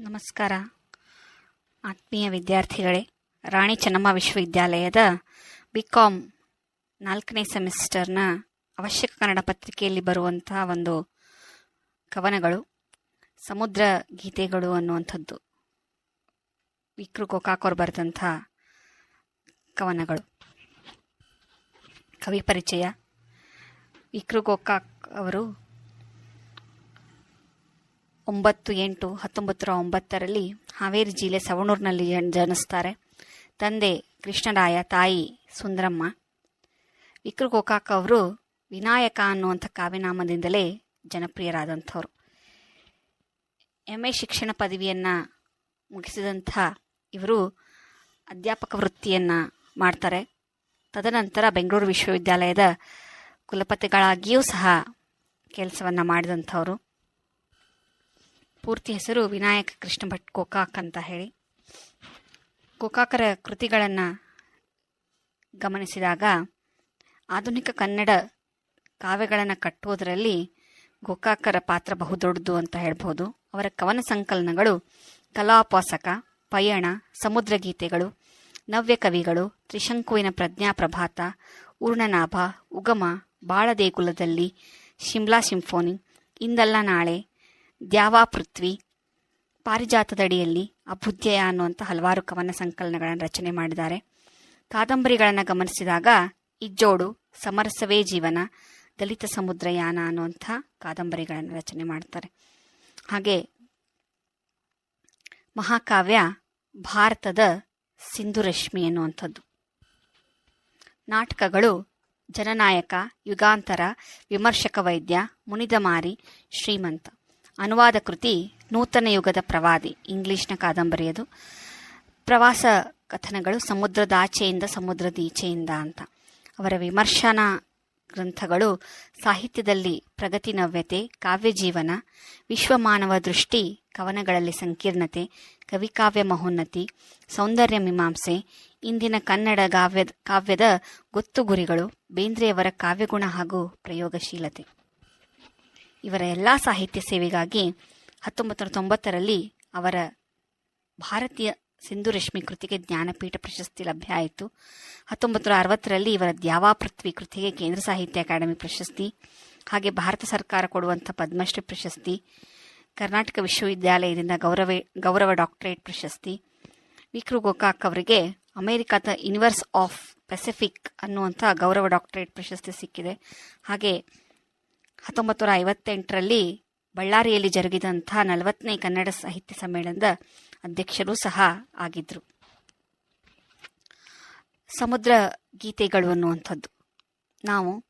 ನಮಸ್ಕಾರ. ಆತ್ಮೀಯ ವಿದ್ಯಾರ್ಥಿಗಳೇ, ರಾಣಿ ಚೆನ್ನಮ್ಮ ವಿಶ್ವವಿದ್ಯಾಲಯದ ಬಿ ಕಾಮ್ ನಾಲ್ಕನೇ ಸೆಮಿಸ್ಟರ್ನ ಅವಶ್ಯಕ ಕನ್ನಡ ಪತ್ರಿಕೆಯಲ್ಲಿ ಬರುವಂತಹ ಒಂದು ಕವನಗಳು, ಸಮುದ್ರ ಗೀತೆಗಳು ಅನ್ನುವಂಥದ್ದು. ವಿಕ್ರು ಕೋಕಾಕೋರ್ ಬರೆದಂಥ ಕವನಗಳು. ಕವಿ ಪರಿಚಯ ವಿಕ್ರು ಗೋಕಾಕ್ ಅವರು ಒಂಬತ್ತು ಎಂಟು ಹತ್ತೊಂಬತ್ತು ಒಂಬತ್ತರಲ್ಲಿ ಹಾವೇರಿ ಜಿಲ್ಲೆ ಸವಣೂರಿನಲ್ಲಿ ಜನ್- ಜನಿಸ್ತಾರೆ. ತಂದೆ ಕೃಷ್ಣರಾಯ, ತಾಯಿ ಸುಂದರಮ್ಮ. ವಿಕ್ರ ಗೋಕಾಕ್ ಅವರು ವಿನಾಯಕ ಅನ್ನುವಂಥ ಕಾವ್ಯನಾಮದಿಂದಲೇ ಜನಪ್ರಿಯರಾದಂಥವ್ರು. ಎಂ ಎ ಶಿಕ್ಷಣ ಪದವಿಯನ್ನು ಮುಗಿಸಿದಂಥ ಇವರು ಅಧ್ಯಾಪಕ ವೃತ್ತಿಯನ್ನು ಮಾಡ್ತಾರೆ. ತದನಂತರ ಬೆಂಗಳೂರು ವಿಶ್ವವಿದ್ಯಾಲಯದ ಕುಲಪತಿಗಳಾಗಿಯೂ ಸಹ ಕೆಲಸವನ್ನು ಮಾಡಿದಂಥವ್ರು. ಪೂರ್ತಿ ಹೆಸರು ವಿನಾಯಕ ಕೃಷ್ಣ ಭಟ್ ಗೋಕಾಕ್ ಅಂತ ಹೇಳಿ. ಕೋಕಾಕರ ಕೃತಿಗಳನ್ನು ಗಮನಿಸಿದಾಗ ಆಧುನಿಕ ಕನ್ನಡ ಕಾವ್ಯಗಳನ್ನು ಕಟ್ಟುವುದರಲ್ಲಿ ಗೋಕಾಕರ ಪಾತ್ರ ಬಹುದೊಡ್ಡದು ಅಂತ ಹೇಳ್ಬೋದು. ಅವರ ಕವನ ಸಂಕಲನಗಳು ಕಲಾಪಾಸಕ, ಪಯಣ, ಸಮುದ್ರ ಗೀತೆಗಳು, ನವ್ಯ ಕವಿಗಳು, ತ್ರಿಶಂಕುವಿನ ಪ್ರಜ್ಞಾ ಪ್ರಭಾತ ಉಗಮ, ಬಾಳದೇಗುಲದಲ್ಲಿ ಶಿಮ್ಲಾ ಸಿಂಫೋನಿ, ಇಂದಲ್ಲ ನಾಳೆ ದ್ಯಾವಾ ಪೃಥ್ವಿ ಪಾರಿಜಾತದಡಿಯಲ್ಲಿ ಅಭುದ್ಯಯ ಅನ್ನುವಂಥ ಹಲವಾರು ಕವನ ಸಂಕಲನಗಳನ್ನು ರಚನೆ ಮಾಡಿದ್ದಾರೆ. ಕಾದಂಬರಿಗಳನ್ನು ಗಮನಿಸಿದಾಗ ಇಜ್ಜೋಡು, ಸಮರಸವೇ ಜೀವನ, ದಲಿತ ಸಮುದ್ರಯಾನ ಅನ್ನುವಂಥ ಕಾದಂಬರಿಗಳನ್ನು ರಚನೆ ಮಾಡ್ತಾರೆ. ಹಾಗೆ ಮಹಾಕಾವ್ಯ ಭಾರತದ ಸಿಂಧುರಶ್ಮಿ ಎನ್ನುವಂಥದ್ದು ನಾಟಕಗಳು ಜನನಾಯಕ, ಯುಗಾಂತರ, ವಿಮರ್ಶಕ ವೈದ್ಯ, ಮುನಿದಮಾರಿ, ಶ್ರೀಮಂತ. ಅನುವಾದ ಕೃತಿ ನೂತನ ಯುಗದ ಪ್ರವಾದಿ. ಇಂಗ್ಲಿಷ್ನ ಕಾದಂಬರಿಯದು. ಪ್ರವಾಸ ಕಥನಗಳು ಸಮುದ್ರದ ಆಚೆಯಿಂದ ಸಮುದ್ರದ ಈಚೆಯಿಂದ ಅಂತ. ಅವರ ವಿಮರ್ಶನಾ ಗ್ರಂಥಗಳು ಸಾಹಿತ್ಯದಲ್ಲಿ ಪ್ರಗತಿ ನವ್ಯತೆ ಕಾವ್ಯ ಜೀವನ ವಿಶ್ವಮಾನವ ದೃಷ್ಟಿ, ಕವನಗಳಲ್ಲಿ ಸಂಕೀರ್ಣತೆ ಕವಿಕಾವ್ಯ ಮಹೋನ್ನತಿ, ಸೌಂದರ್ಯ ಮೀಮಾಂಸೆ, ಇಂದಿನ ಕನ್ನಡ ಕಾವ್ಯದ ಕಾವ್ಯದ ಗೊತ್ತು ಗುರಿಗಳು, ಬೇಂದ್ರೆಯವರ ಕಾವ್ಯಗುಣ ಹಾಗೂ ಪ್ರಯೋಗಶೀಲತೆ. ಇವರ ಎಲ್ಲ ಸಾಹಿತ್ಯ ಸೇವೆಗಾಗಿ ಹತ್ತೊಂಬತ್ತು ನೂರ ತೊಂಬತ್ತರಲ್ಲಿ ಅವರ ಭಾರತೀಯ ಸಿಂಧು ರಶ್ಮಿ ಕೃತಿಗೆ ಜ್ಞಾನಪೀಠ ಪ್ರಶಸ್ತಿ ಲಭ್ಯ ಆಯಿತು. ಹತ್ತೊಂಬತ್ತು ನೂರ ಅರವತ್ತರಲ್ಲಿ ಇವರ ದ್ಯಾವಾ ಪೃಥ್ವಿ ಕೃತಿಗೆ ಕೇಂದ್ರ ಸಾಹಿತ್ಯ ಅಕಾಡೆಮಿ ಪ್ರಶಸ್ತಿ, ಹಾಗೆ ಭಾರತ ಸರ್ಕಾರ ಕೊಡುವಂಥ ಪದ್ಮಶ್ರೀ ಪ್ರಶಸ್ತಿ, ಕರ್ನಾಟಕ ವಿಶ್ವವಿದ್ಯಾಲಯದಿಂದ ಗೌರವ ಗೌರವ ಡಾಕ್ಟರೇಟ್ ಪ್ರಶಸ್ತಿ ವಿಕ್ರು ಗೋಕಾಕ್ ಅವರಿಗೆ ಅಮೆರಿಕದ ಯೂನಿವರ್ಸ್ ಆಫ್ ಪೆಸಿಫಿಕ್ ಅನ್ನುವಂಥ ಗೌರವ ಡಾಕ್ಟರೇಟ್ ಪ್ರಶಸ್ತಿ ಸಿಕ್ಕಿದೆ. ಹಾಗೆ ಹತ್ತೊಂಬತ್ತು ನೂರ ಐವತ್ತೆಂಟರಲ್ಲಿ ಬಳ್ಳಾರಿಯಲ್ಲಿ ಜರುಗಿದಂಥ ನಲವತ್ತನೇ ಕನ್ನಡ ಸಾಹಿತ್ಯ ಸಮ್ಮೇಳನದ ಅಧ್ಯಕ್ಷರು ಸಹ ಆಗಿದ್ದರು ಸಮುದ್ರ ಗೀತೆಗಳು ಅನ್ನುವಂಥದ್ದು. ನಾವು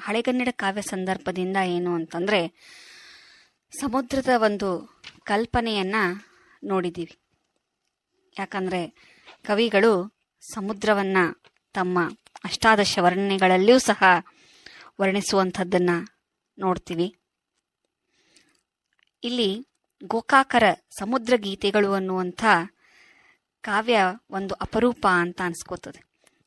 ಹಳೆಗನ್ನಡ ಕಾವ್ಯ ಸಂದರ್ಭದಿಂದ ಏನು ಅಂತಂದರೆ ಸಮುದ್ರದ ಒಂದು ಕಲ್ಪನೆಯನ್ನು ನೋಡಿದ್ದೀವಿ. ಯಾಕಂದರೆ ಕವಿಗಳು ಸಮುದ್ರವನ್ನು ತಮ್ಮ ಅಷ್ಟಾದಶ ವರ್ಣನೆಗಳಲ್ಲಿಯೂ ಸಹ ವರ್ಣಿಸುವಂಥದ್ದನ್ನು ನೋಡ್ತೀವಿ. ಇಲ್ಲಿ ಗೋಕಾಕರ ಸಮುದ್ರ ಗೀತೆಗಳು ಅನ್ನುವಂಥ ಕಾವ್ಯ ಒಂದು ಅಪರೂಪ ಅಂತ ಅನ್ಸ್ಕೋತದೆ.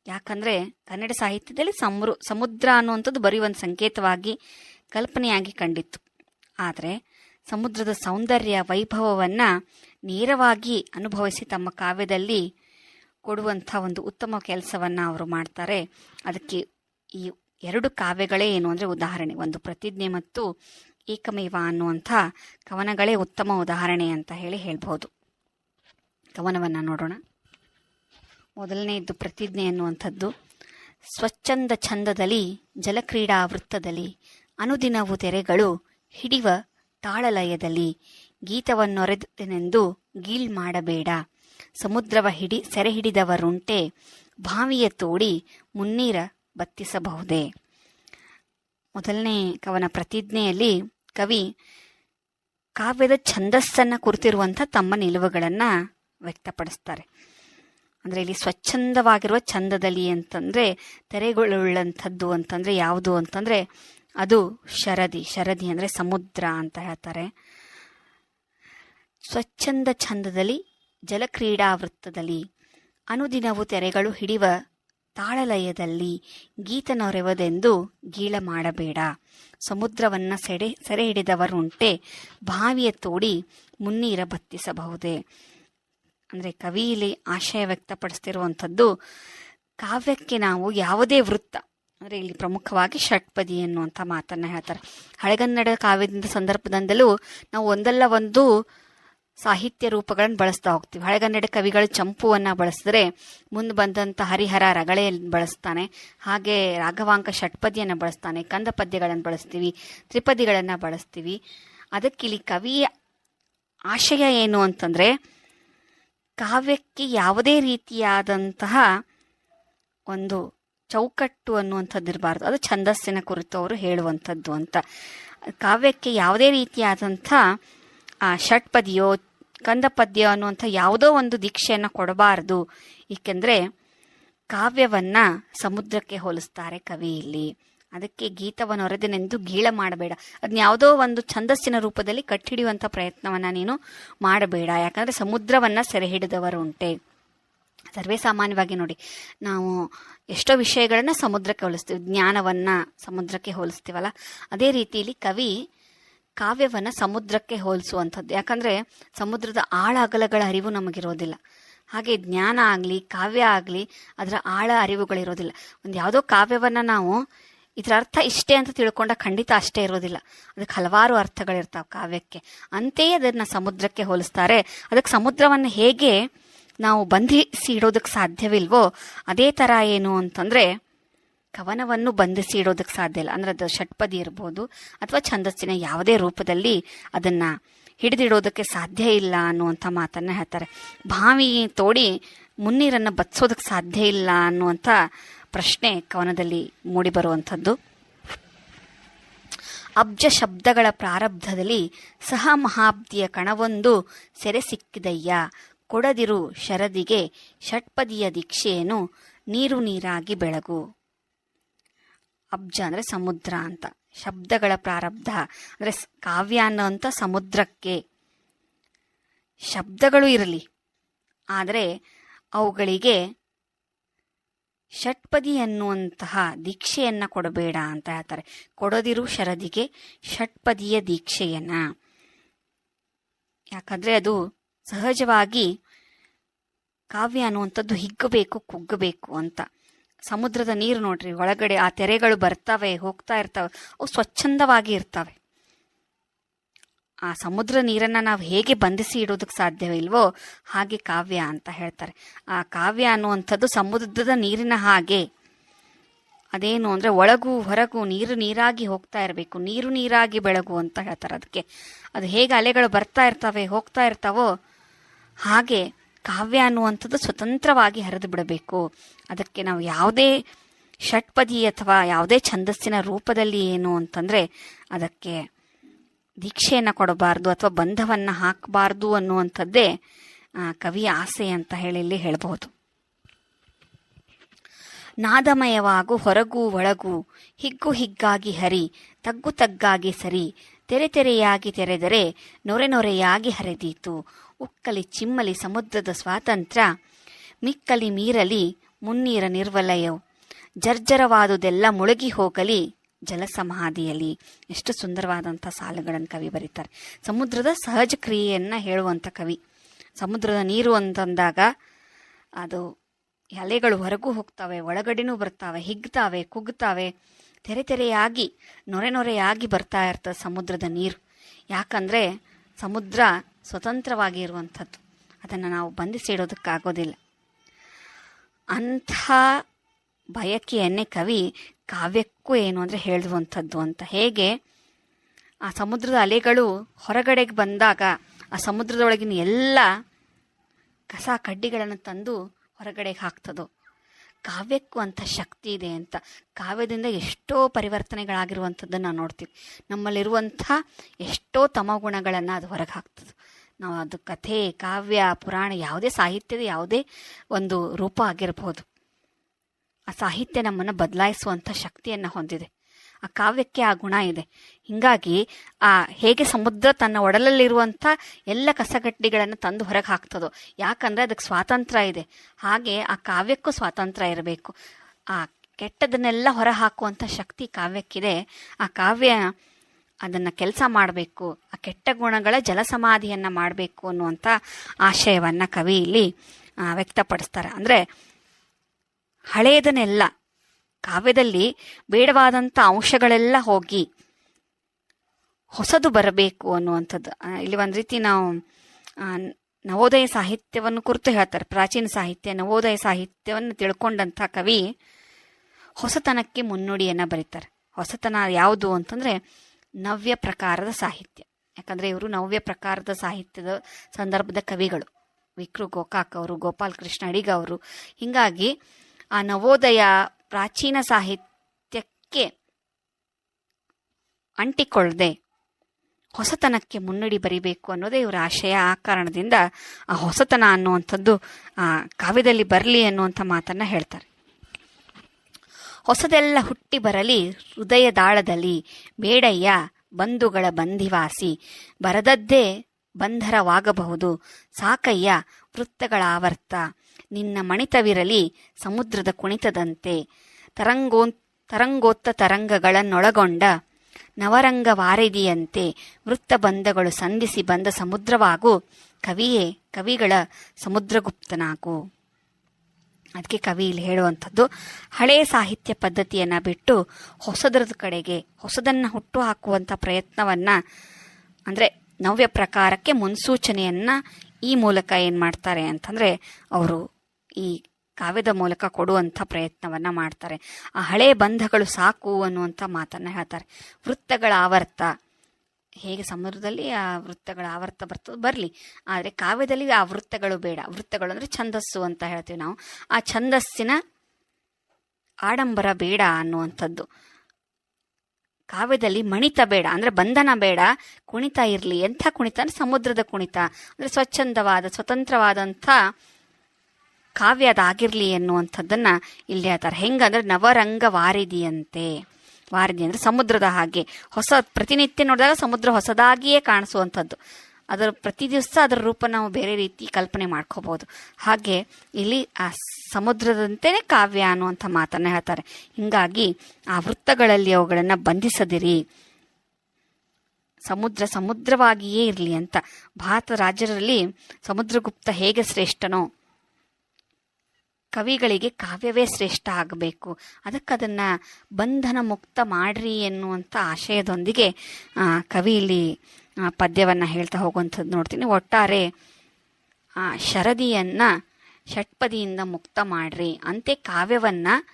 ಯಾಕಂದರೆ ಕನ್ನಡ ಸಾಹಿತ್ಯದಲ್ಲಿ ಸಮೃ ಸಮುದ್ರ ಅನ್ನುವಂಥದ್ದು ಬರೀ ಒಂದು ಸಂಕೇತವಾಗಿ ಕಲ್ಪನೆಯಾಗಿ ಕಂಡಿತ್ತು. ಆದರೆ ಸಮುದ್ರದ ಸೌಂದರ್ಯ ವೈಭವವನ್ನು ನೇರವಾಗಿ ಅನುಭವಿಸಿ ತಮ್ಮ ಕಾವ್ಯದಲ್ಲಿ ಕೊಡುವಂಥ ಒಂದು ಉತ್ತಮ ಕೆಲಸವನ್ನು ಅವರು ಮಾಡ್ತಾರೆ. ಅದಕ್ಕೆ ಈ ಎರಡು ಕಾವ್ಯಗಳೇ ಏನು ಅಂದರೆ ಉದಾಹರಣೆ. ಒಂದು ಪ್ರತಿಜ್ಞೆ ಮತ್ತು ಏಕಮೇವ ಅನ್ನುವಂಥ ಕವನಗಳೇ ಉತ್ತಮ ಉದಾಹರಣೆ ಅಂತ ಹೇಳಿ ಹೇಳ್ಬೋದು ಕವನವನ್ನು ನೋಡೋಣ. ಮೊದಲನೆಯದ್ದು ಪ್ರತಿಜ್ಞೆ ಅನ್ನುವಂಥದ್ದು. ಸ್ವಚ್ಛಂದ ಛಂದದಲ್ಲಿ, ಜಲಕ್ರೀಡಾ ವೃತ್ತದಲ್ಲಿ, ಅನುದಿನವು ತೆರೆಗಳು ಹಿಡಿವ ತಾಳಲಯದಲ್ಲಿ, ಗೀತವನ್ನೊರೆದೆನೆಂದು ಗೀಲ್ ಮಾಡಬೇಡ. ಸಮುದ್ರವ ಹಿಡಿ ಸೆರೆ ಹಿಡಿದವರುಂಟೆ, ಬಾವಿಯ ತೋಡಿ ಮುನ್ನೀರ ಬತ್ತಿಸಬಹುದೇ? ಮೊದಲನೇ ಕವನ ಪ್ರತಿಜ್ಞೆಯಲ್ಲಿ ಕವಿ ಕಾವ್ಯದ ಛಂದಸ್ಸನ್ನು ಕುರಿತಿರುವಂಥ ತಮ್ಮ ನಿಲುವುಗಳನ್ನು ವ್ಯಕ್ತಪಡಿಸ್ತಾರೆ. ಅಂದರೆ ಇಲ್ಲಿ ಸ್ವಚ್ಛಂದವಾಗಿರುವ ಛಂದದಲ್ಲಿ ಅಂತಂದರೆ ತೆರೆಗಳುಳ್ಳಂಥದ್ದು ಅಂತಂದರೆ ಯಾವುದು ಅಂತಂದರೆ ಅದು ಶರದಿ. ಶರದಿ ಅಂದರೆ ಸಮುದ್ರ ಅಂತ ಹೇಳ್ತಾರೆ. ಸ್ವಚ್ಛಂದ ಛಂದದಲ್ಲಿ ಜಲಕ್ರೀಡಾ ವೃತ್ತದಲ್ಲಿ ಅನುದಿನವು ತೆರೆಗಳು ಹಿಡಿವ ತಾಳಲಯದಲ್ಲಿ ಗೀತನೊರೆವದೆಂದು ಗೀಳ ಮಾಡಬೇಡ. ಸಮುದ್ರವನ್ನ ಸೆಡೆ ಸೆರೆ ಹಿಡಿದವರುಂಟೆ ಬಾವಿಯ ತೋಡಿ ಮುನ್ನೀರ ಬತ್ತಿಸಬಹುದೇ? ಅಂದರೆ ಕವಿಯಲ್ಲಿ ಆಶಯ ವ್ಯಕ್ತಪಡಿಸ್ತಿರುವಂಥದ್ದು ಕಾವ್ಯಕ್ಕೆ ನಾವು ಯಾವುದೇ ವೃತ್ತ, ಅಂದರೆ ಇಲ್ಲಿ ಪ್ರಮುಖವಾಗಿ ಷಟ್ಪದಿ ಎನ್ನುವಂಥ ಮಾತನ್ನು ಹೇಳ್ತಾರೆ. ಹಳೆಗನ್ನಡ ಕಾವ್ಯದಿಂದ, ಸಂದರ್ಭದಿಂದಲೂ ನಾವು ಒಂದಲ್ಲ ಒಂದು ಸಾಹಿತ್ಯ ರೂಪಗಳನ್ನು ಬಳಸ್ತಾ ಹೋಗ್ತೀವಿ. ಹಳೆಗನ್ನಡ ಕವಿಗಳು ಚಂಪುವನ್ನು ಬಳಸಿದ್ರೆ ಮುಂದೆ ಬಂದಂಥ ಹರಿಹರ ರಗಳೆ ಬಳಸ್ತಾನೆ. ಹಾಗೆ ರಾಘವಾಂಕ ಷಟ್ಪದಿಯನ್ನು ಬಳಸ್ತಾನೆ. ಕಂದ ಪದ್ಯಗಳನ್ನು ಬಳಸ್ತೀವಿ. ತ್ರಿಪದಿಗಳನ್ನು ಬಳಸ್ತೀವಿ. ಅದಕ್ಕಿಲ್ಲಿ ಕವಿಯ ಆಶಯ ಏನು ಅಂತಂದರೆ ಕಾವ್ಯಕ್ಕೆ ಯಾವುದೇ ರೀತಿಯಾದಂತಹ ಒಂದು ಚೌಕಟ್ಟು ಅನ್ನುವಂಥದ್ದು ಇರಬಾರ್ದು. ಅದು ಛಂದಸ್ಸಿನ ಕುರಿತು ಅವರು ಹೇಳುವಂಥದ್ದು ಅಂತ. ಕಾವ್ಯಕ್ಕೆ ಯಾವುದೇ ರೀತಿಯಾದಂಥ ಆ ಷಟ್ಪದಿಯೋ ಕಂದಪದ್ಯ ಅನ್ನುವಂಥ ಯಾವುದೋ ಒಂದು ದೀಕ್ಷೆಯನ್ನು ಕೊಡಬಾರದು. ಏಕೆಂದರೆ ಕಾವ್ಯವನ್ನು ಸಮುದ್ರಕ್ಕೆ ಹೋಲಿಸ್ತಾರೆ ಕವಿ ಇಲ್ಲಿ. ಅದಕ್ಕೆ ಗೀತವನ್ನು ಹೊರದಿನೆಂದು ಗೀಳ ಮಾಡಬೇಡ. ಅದನ್ನ ಯಾವುದೋ ಒಂದು ಛಂದಸ್ಸಿನ ರೂಪದಲ್ಲಿ ಕಟ್ಟಿಡಿಯುವಂಥ ಪ್ರಯತ್ನವನ್ನು ನೀನು ಮಾಡಬೇಡ. ಯಾಕಂದರೆ ಸಮುದ್ರವನ್ನು ಸೆರೆ ಹಿಡಿದವರು ಉಂಟೆ. ಸರ್ವೇ ಸಾಮಾನ್ಯವಾಗಿ ನೋಡಿ, ನಾವು ಎಷ್ಟೋ ವಿಷಯಗಳನ್ನು ಸಮುದ್ರಕ್ಕೆ ಹೋಲಿಸ್ತೀವಿ, ಜ್ಞಾನವನ್ನು ಸಮುದ್ರಕ್ಕೆ ಹೋಲಿಸ್ತೀವಲ್ಲ, ಅದೇ ರೀತಿಯಲ್ಲಿ ಕವಿ ಕಾವ್ಯವನ್ನು ಸಮುದ್ರಕ್ಕೆ ಹೋಲಿಸುವಂಥದ್ದು. ಯಾಕಂದರೆ ಸಮುದ್ರದ ಆಳ ಅಗಲಗಳ ಅರಿವು ನಮಗಿರೋದಿಲ್ಲ. ಹಾಗೆ ಜ್ಞಾನ ಆಗಲಿ, ಕಾವ್ಯ ಆಗಲಿ, ಅದರ ಆಳ ಅರಿವುಗಳಿರೋದಿಲ್ಲ. ಒಂದು ಯಾವುದೋ ಕಾವ್ಯವನ್ನು ನಾವು ಇದರ ಅರ್ಥ ಇಷ್ಟೇ ಅಂತ ತಿಳ್ಕೊಂಡ ಖಂಡಿತ ಅಷ್ಟೇ ಇರೋದಿಲ್ಲ. ಅದಕ್ಕೆ ಹಲವಾರು ಅರ್ಥಗಳಿರ್ತಾವೆ ಕಾವ್ಯಕ್ಕೆ. ಅಂತೆಯೇ ಅದನ್ನು ಸಮುದ್ರಕ್ಕೆ ಹೋಲಿಸ್ತಾರೆ. ಅದಕ್ಕೆ ಸಮುದ್ರವನ್ನು ಹೇಗೆ ನಾವು ಬಂಧಿಸಿ ಇಡೋದಕ್ಕೆ ಸಾಧ್ಯವಿಲ್ವೋ, ಅದೇ ಥರ ಏನು ಅಂತಂದರೆ ಕವನವನ್ನು ಬಂಧಿಸಿ ಇಡೋದಕ್ಕೆ ಸಾಧ್ಯ ಇಲ್ಲ. ಅಂದ್ರೆ ಅದು ಷಟ್ಪದಿ ಇರ್ಬೋದು ಅಥವಾ ಛಂದಸ್ಸಿನ ಯಾವುದೇ ರೂಪದಲ್ಲಿ ಅದನ್ನು ಹಿಡಿದಿಡೋದಕ್ಕೆ ಸಾಧ್ಯ ಇಲ್ಲ ಅನ್ನುವಂಥ ಮಾತನ್ನು ಹೇಳ್ತಾರೆ. ಬಾವಿ ತೋಡಿ ಮುನ್ನೀರನ್ನು ಬತ್ಸೋದಕ್ಕೆ ಸಾಧ್ಯ ಇಲ್ಲ ಅನ್ನುವಂಥ ಪ್ರಶ್ನೆ ಕವನದಲ್ಲಿ ಮೂಡಿಬರುವಂಥದ್ದು ಅಬ್ಜ ಶಬ್ದಗಳ ಪ್ರಾರಬ್ಧದಲ್ಲಿ ಸಹ ಮಹಾಬ್ದಿಯ ಕಣವೊಂದು ಸೆರೆ ಸಿಕ್ಕಿದಯ್ಯ. ಕೊಡದಿರು ಶರದಿಗೆ ಷಟ್ಪದಿಯ ದೀಕ್ಷೆಯನ್ನು ನೀರು ನೀರಾಗಿ ಬೆಳಗು. ಅಬ್ಜ ಅಂದರೆ ಸಮುದ್ರ ಅಂತ. ಶಬ್ದಗಳ ಪ್ರಾರಬ್ಧ ಅಂದರೆ ಕಾವ್ಯ ಅನ್ನುವಂಥ ಸಮುದ್ರಕ್ಕೆ ಶಬ್ದಗಳು ಇರಲಿ. ಆದರೆ ಅವುಗಳಿಗೆ ಷಟ್ಪದಿ ಅನ್ನುವಂತಹ ದೀಕ್ಷೆಯನ್ನು ಕೊಡಬೇಡ ಅಂತ ಹೇಳ್ತಾರೆ. ಕೊಡದಿರು ಶರದಿಗೆ ಷಟ್ಪದಿಯ ದೀಕ್ಷೆಯನ್ನು. ಯಾಕಂದರೆ ಅದು ಸಹಜವಾಗಿ ಕಾವ್ಯ ಅನ್ನುವಂಥದ್ದು ಹಿಗ್ಗಬೇಕು, ಕುಗ್ಗಬೇಕು ಅಂತ. ಸಮುದ್ರದ ನೀರು ನೋಡ್ರಿ, ಒಳಗಡೆ ಆ ತೆರೆಗಳು ಬರ್ತವೆ, ಹೋಗ್ತಾ ಇರ್ತವೆ, ಅವು ಸ್ವಚ್ಛಂದವಾಗಿ ಇರ್ತವೆ. ಆ ಸಮುದ್ರ ನೀರನ್ನು ನಾವು ಹೇಗೆ ಬಂಧಿಸಿ ಇಡೋದಕ್ಕೆ ಸಾಧ್ಯವಿಲ್ವೋ ಹಾಗೆ ಕಾವ್ಯ ಅಂತ ಹೇಳ್ತಾರೆ. ಆ ಕಾವ್ಯ ಅನ್ನುವಂಥದ್ದು ಸಮುದ್ರದ ನೀರಿನ ಹಾಗೆ. ಅದೇನು ಅಂದರೆ ಒಳಗು ಹೊರಗು ನೀರು ನೀರಾಗಿ ಹೋಗ್ತಾ ಇರಬೇಕು, ನೀರು ನೀರಾಗಿ ಬೆಳಗು ಅಂತ ಹೇಳ್ತಾರೆ ಅದಕ್ಕೆ. ಅದು ಹೇಗೆ ಅಲೆಗಳು ಬರ್ತಾ ಇರ್ತವೆ, ಹೋಗ್ತಾ ಇರ್ತಾವೋ ಹಾಗೆ ಕಾವ್ಯ ಅನ್ನುವಂಥದ್ದು ಸ್ವತಂತ್ರವಾಗಿ ಹರಿದು ಬಿಡಬೇಕು. ಅದಕ್ಕೆ ನಾವು ಯಾವುದೇ ಷಟ್ಪದಿ ಅಥವಾ ಯಾವುದೇ ಛಂದಸ್ಸಿನ ರೂಪದಲ್ಲಿ ಏನು ಅಂತಂದರೆ ಅದಕ್ಕೆ ದೀಕ್ಷೆಯನ್ನು ಕೊಡಬಾರ್ದು ಅಥವಾ ಬಂಧವನ್ನು ಹಾಕಬಾರ್ದು ಅನ್ನುವಂಥದ್ದೇ ಕವಿ ಆಸೆ ಅಂತ ಹೇಳಿ ಇಲ್ಲಿ ಹೇಳಬಹುದು. ನಾದಮಯವಾಗು ಹೊರಗು ಒಳಗೂ ಹಿಗ್ಗು ಹಿಗ್ಗಾಗಿ ಹರಿ, ತಗ್ಗು ತಗ್ಗಾಗಿ ಸರಿ ತೆರೆ ತೆರೆಯಾಗಿ ತೆರೆದರೆ ನೊರೆ ನೊರೆಯಾಗಿ ಹರಿದೀತು. ಉಕ್ಕಲಿ ಚಿಮ್ಮಲಿ ಸಮುದ್ರದ ಸ್ವಾತಂತ್ರ್ಯ, ಮಿಕ್ಕಲಿ ಮೀರಲಿ ಮುನ್ನೀರ ನಿರ್ವಲಯವು ಜರ್ಜರವಾದುದೆಲ್ಲ ಮುಳುಗಿ ಹೋಗಲಿ ಜಲಸಮಾಧಿಯಲ್ಲಿ. ಎಷ್ಟು ಸುಂದರವಾದಂಥ ಸಾಲುಗಳನ್ನು ಕವಿ ಬರೀತಾರೆ. ಸಮುದ್ರದ ಸಹಜ ಕ್ರಿಯೆಯನ್ನು ಹೇಳುವಂಥ ಕವಿ. ಸಮುದ್ರದ ನೀರು ಅಂತಂದಾಗ ಅದು ಅಲೆಗಳು ಹೊರಗೂ ಹೋಗ್ತವೆ, ಒಳಗಡೆನೂ ಬರ್ತಾವೆ, ಹಿಗ್ತಾವೆ, ಕುಗ್ತಾವೆ. ತೆರೆ ತೆರೆಯಾಗಿ ನೊರೆ ನೊರೆಯಾಗಿ ಬರ್ತಾ ಇರ್ತದೆ ಸಮುದ್ರದ ನೀರು. ಯಾಕಂದರೆ ಸಮುದ್ರ ಸ್ವತಂತ್ರವಾಗಿ ಇರುವಂಥದ್ದು. ಅದನ್ನು ನಾವು ಬಂಧಿಸಿಡೋದಕ್ಕಾಗೋದಿಲ್ಲ. ಅಂಥ ಬಯಕೆಯನ್ನೇ ಕವಿ ಕಾವ್ಯಕ್ಕೂ ಏನು ಅಂದರೆ ಹೇಳುವಂಥದ್ದು ಅಂತ. ಹೇಗೆ? ಆ ಸಮುದ್ರದ ಅಲೆಗಳು ಹೊರಗಡೆಗೆ ಬಂದಾಗ, ಆ ಸಮುದ್ರದೊಳಗಿನ ಎಲ್ಲ ಕಸ ಕಡ್ಡಿಗಳನ್ನು ತಂದು ಹೊರಗಡೆಗೆ ಹಾಕ್ತದೋ ಕಾವ್ಯಕ್ಕೂ ಅಂಥ ಶಕ್ತಿ ಇದೆ ಅಂತ. ಕಾವ್ಯದಿಂದ ಎಷ್ಟೋ ಪರಿವರ್ತನೆಗಳಾಗಿರುವಂಥದ್ದನ್ನು ನಾವು ನೋಡ್ತೀವಿ. ನಮ್ಮಲ್ಲಿರುವಂಥ ಎಷ್ಟೋ ತಮಗುಣಗಳನ್ನು ಅದು ಹೊರಗೆ ಹಾಕ್ತದೆ ನಾವು ಅದು ಕಥೆ, ಕಾವ್ಯ, ಪುರಾಣ ಯಾವುದೇ ಸಾಹಿತ್ಯದ ಯಾವುದೇ ಒಂದು ರೂಪ ಆಗಿರಬಹುದು ಆ ಸಾಹಿತ್ಯ ನಮ್ಮನ್ನು ಬದಲಾಯಿಸುವಂಥ ಶಕ್ತಿಯನ್ನು ಹೊಂದಿದೆ. ಆ ಕಾವ್ಯಕ್ಕೆ ಆ ಗುಣ ಇದೆ. ಹಿಂಗಾಗಿ ಆ ಹೇಗೆ ಸಮುದ್ರ ತನ್ನ ಒಡಲಲ್ಲಿರುವಂಥ ಎಲ್ಲ ಕಸಗಡ್ಡಿಗಳನ್ನು ತಂದು ಹೊರಗೆ ಹಾಕ್ತದೋ, ಯಾಕಂದರೆ ಅದಕ್ಕೆ ಸ್ವಾತಂತ್ರ್ಯ ಇದೆ. ಹಾಗೆ ಆ ಕಾವ್ಯಕ್ಕೂ ಸ್ವಾತಂತ್ರ್ಯ ಇರಬೇಕು. ಆ ಕೆಟ್ಟದನ್ನೆಲ್ಲ ಹೊರಹಾಕುವಂತ ಶಕ್ತಿ ಕಾವ್ಯಕ್ಕಿದೆ. ಆ ಕಾವ್ಯ ಅದನ್ನು ಕೆಲಸ ಮಾಡಬೇಕು, ಆ ಕೆಟ್ಟ ಗುಣಗಳ ಜಲಸಮಾಧಿಯನ್ನು ಮಾಡಬೇಕು ಅನ್ನುವಂಥ ಆಶಯವನ್ನು ಕವಿ ಇಲ್ಲಿ ವ್ಯಕ್ತಪಡಿಸ್ತಾರೆ. ಅಂದರೆ ಹಳೆಯದನ್ನೆಲ್ಲ ಕಾವ್ಯದಲ್ಲಿ ಬೇಡವಾದಂಥ ಅಂಶಗಳೆಲ್ಲ ಹೋಗಿ ಹೊಸದು ಬರಬೇಕು ಅನ್ನುವಂಥದ್ದು. ಇಲ್ಲಿ ಒಂದು ರೀತಿ ನಾವು ನವೋದಯ ಸಾಹಿತ್ಯವನ್ನು ಕುರಿತು ಹೇಳ್ತಾರೆ. ಪ್ರಾಚೀನ ಸಾಹಿತ್ಯ, ನವೋದಯ ಸಾಹಿತ್ಯವನ್ನು ತಿಳ್ಕೊಂಡಂಥ ಕವಿ ಹೊಸತನಕ್ಕೆ ಮುನ್ನುಡಿಯನ್ನು ಬರೀತಾರೆ. ಹೊಸತನ ಯಾವುದು ಅಂತಂದರೆ ನವ್ಯ ಪ್ರಕಾರದ ಸಾಹಿತ್ಯ. ಯಾಕಂದರೆ ಇವರು ನವ್ಯ ಪ್ರಕಾರದ ಸಾಹಿತ್ಯದ ಸಂದರ್ಭದ ಕವಿಗಳು. ವಿಕ್ರು ಗೋಕಾಕ್ ಅವರು, ಗೋಪಾಲ್ ಕೃಷ್ಣ ಅಡಿಗ ಅವರು. ಹೀಗಾಗಿ ಆ ನವೋದಯ ಪ್ರಾಚೀನ ಸಾಹಿತ್ಯಕ್ಕೆ ಅಂಟಿಕೊಳ್ಳದೆ ಹೊಸತನಕ್ಕೆ ಮುನ್ನುಡಿ ಬರೀಬೇಕು ಅನ್ನೋದೇ ಇವರ ಆಶಯ. ಆ ಕಾರಣದಿಂದ ಆ ಹೊಸತನ ಅನ್ನುವಂಥದ್ದು, ಆ ಕಾವ್ಯದಲ್ಲಿ ಬರಲಿ ಅನ್ನುವಂಥ ಮಾತನ್ನು ಹೇಳ್ತಾರೆ. ಹೊಸದೆಲ್ಲ ಹುಟ್ಟಿ ಬರಲಿ ಹೃದಯದಾಳದಲ್ಲಿ ಬೇಡಯ್ಯ, ಬಂಧುಗಳ ಬಂಧಿವಾಸಿ, ಬರದದ್ದೇ ಬಂಧರವಾಗಬಹುದು, ಸಾಕಯ್ಯ ವೃತ್ತಗಳ ಆವರ್ತ ನಿನ್ನ ಮಣಿತವಿರಲಿ ಸಮುದ್ರದ ಕುಣಿತದಂತೆ. ತರಂಗೋ, ತರಂಗೋತ್ತ ತರಂಗಗಳನ್ನೊಳಗೊಂಡ ನವರಂಗ ವಾರಿದಿಯಂತೆ ವೃತ್ತಬಂಧಗಳು ಸಂಧಿಸಿ ಬಂದ ಸಮುದ್ರವಾಗು. ಕವಿಯೇ, ಕವಿಗಳ ಸಮುದ್ರಗುಪ್ತನಾಗು. ಅದಕ್ಕೆ ಕವಿ ಇಲ್ಲಿ ಹೇಳುವಂಥದ್ದು ಹಳೆಯ ಸಾಹಿತ್ಯ ಪದ್ಧತಿಯನ್ನು ಬಿಟ್ಟು ಹೊಸದರದ ಕಡೆಗೆ, ಹೊಸದನ್ನು ಹುಟ್ಟು ಹಾಕುವಂಥ ಪ್ರಯತ್ನವನ್ನು, ಅಂದರೆ ನವ್ಯ ಪ್ರಕಾರಕ್ಕೆ ಮುನ್ಸೂಚನೆಯನ್ನು ಈ ಮೂಲಕ ಏನು ಮಾಡ್ತಾರೆ ಅಂತಂದರೆ ಅವರು ಈ ಕಾವ್ಯದ ಮೂಲಕ ಕೊಡುವಂಥ ಪ್ರಯತ್ನವನ್ನು ಮಾಡ್ತಾರೆ. ಆ ಹಳೆ ಬಂಧಗಳು ಸಾಕು ಅನ್ನುವಂಥ ಮಾತನ್ನು ಹೇಳ್ತಾರೆ. ವೃತ್ತಗಳ ಆವರ್ತ, ಹೇಗೆ ಸಮುದ್ರದಲ್ಲಿ ಆ ವೃತ್ತಗಳ ಆವರ್ತ ಬರ್ತದೆ ಬರಲಿ. ಆದರೆ ಕಾವ್ಯದಲ್ಲಿ ಆ ವೃತ್ತಗಳು ಬೇಡ. ವೃತ್ತಗಳು ಅಂದರೆ ಛಂದಸ್ಸು ಅಂತ ಹೇಳ್ತೀವಿ ನಾವು. ಆ ಛಂದಸ್ಸಿನ ಆಡಂಬರ ಬೇಡ ಅನ್ನುವಂಥದ್ದು. ಕಾವ್ಯದಲ್ಲಿ ಮಣಿತ ಬೇಡ, ಅಂದರೆ ಬಂಧನ ಬೇಡ, ಕುಣಿತ ಇರಲಿ. ಎಂಥ ಕುಣಿತ? ಅಂದರೆ ಸಮುದ್ರದ ಕುಣಿತ. ಅಂದರೆ ಸ್ವಚ್ಛಂದವಾದ, ಸ್ವತಂತ್ರವಾದಂಥ ಕಾವ್ಯ ಅದಾಗಿರಲಿ ಎನ್ನುವಂಥದ್ದನ್ನು ಇಲ್ಲಿ ಹೇಳ್ತಾರೆ. ಹೆಂಗಂದ್ರೆ ನವರಂಗ ವಾರಿದಿಯಂತೆ ವಾರಿದಿ ಅಂದರೆ ಸಮುದ್ರದ ಹಾಗೆ. ಹೊಸ ಪ್ರತಿನಿತ್ಯ ನೋಡಿದಾಗ ಸಮುದ್ರ ಹೊಸದಾಗಿಯೇ ಕಾಣಿಸುವಂಥದ್ದು. ಅದರ ಪ್ರತಿ ದಿವಸ ಅದರ ರೂಪ ನಾವು ಬೇರೆ ರೀತಿ ಕಲ್ಪನೆ ಮಾಡ್ಕೋಬಹುದು. ಹಾಗೆ ಇಲ್ಲಿ ಆ ಸಮುದ್ರದಂತೆಯೇ ಕಾವ್ಯ ಅನ್ನುವಂಥ ಮಾತನ್ನು ಹೇಳ್ತಾರೆ. ಹಿಂಗಾಗಿ ಆ ವೃತ್ತಗಳಲ್ಲಿ ಅವುಗಳನ್ನು ಬಂಧಿಸದಿರಿ. ಸಮುದ್ರ ಸಮುದ್ರವಾಗಿಯೇ ಇರಲಿ ಅಂತ. ಭಾರತ ರಾಜ್ಯರಲ್ಲಿ ಸಮುದ್ರಗುಪ್ತ ಹೇಗೆ ಶ್ರೇಷ್ಠನೋ? ಕವಿಗಳಿಗೆ ಕಾವ್ಯವೇ ಶ್ರೇಷ್ಠ ಆಗಬೇಕು. ಅದಕ್ಕೆ ಅದನ್ನು ಬಂಧನ ಮುಕ್ತ ಮಾಡ್ರಿ ಎನ್ನುವಂಥ ಆಶಯದೊಂದಿಗೆ ಕವಿ ಇಲ್ಲಿ ಪದ್ಯವನ್ನು ಹೇಳ್ತಾ ಹೋಗುವಂಥದ್ದು ನೋಡ್ತೀನಿ. ಒಟ್ಟಾರೆ ಆ, ಶರದಿಯನ್ನು ಷಟ್ಪದಿಯಿಂದ ಮುಕ್ತ ಮಾಡ್ರಿ ಅಂತೆ ಕಾವ್ಯವನ್ನು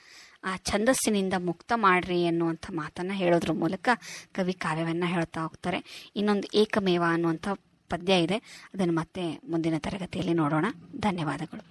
ಆ ಛಂದಸ್ಸಿನಿಂದ ಮುಕ್ತ ಮಾಡ್ರಿ ಅನ್ನುವಂಥ ಮಾತನ್ನು ಹೇಳೋದ್ರ ಮೂಲಕ ಕವಿ ಕಾವ್ಯವನ್ನು ಹೇಳ್ತಾ ಹೋಗ್ತಾರೆ. ಇನ್ನೊಂದು ಏಕಮೇವ ಅನ್ನುವಂಥ ಪದ್ಯ ಇದೆ. ಅದನ್ನು ಮತ್ತೆ ಮುಂದಿನ ತರಗತಿಯಲ್ಲಿ ನೋಡೋಣ. ಧನ್ಯವಾದಗಳು.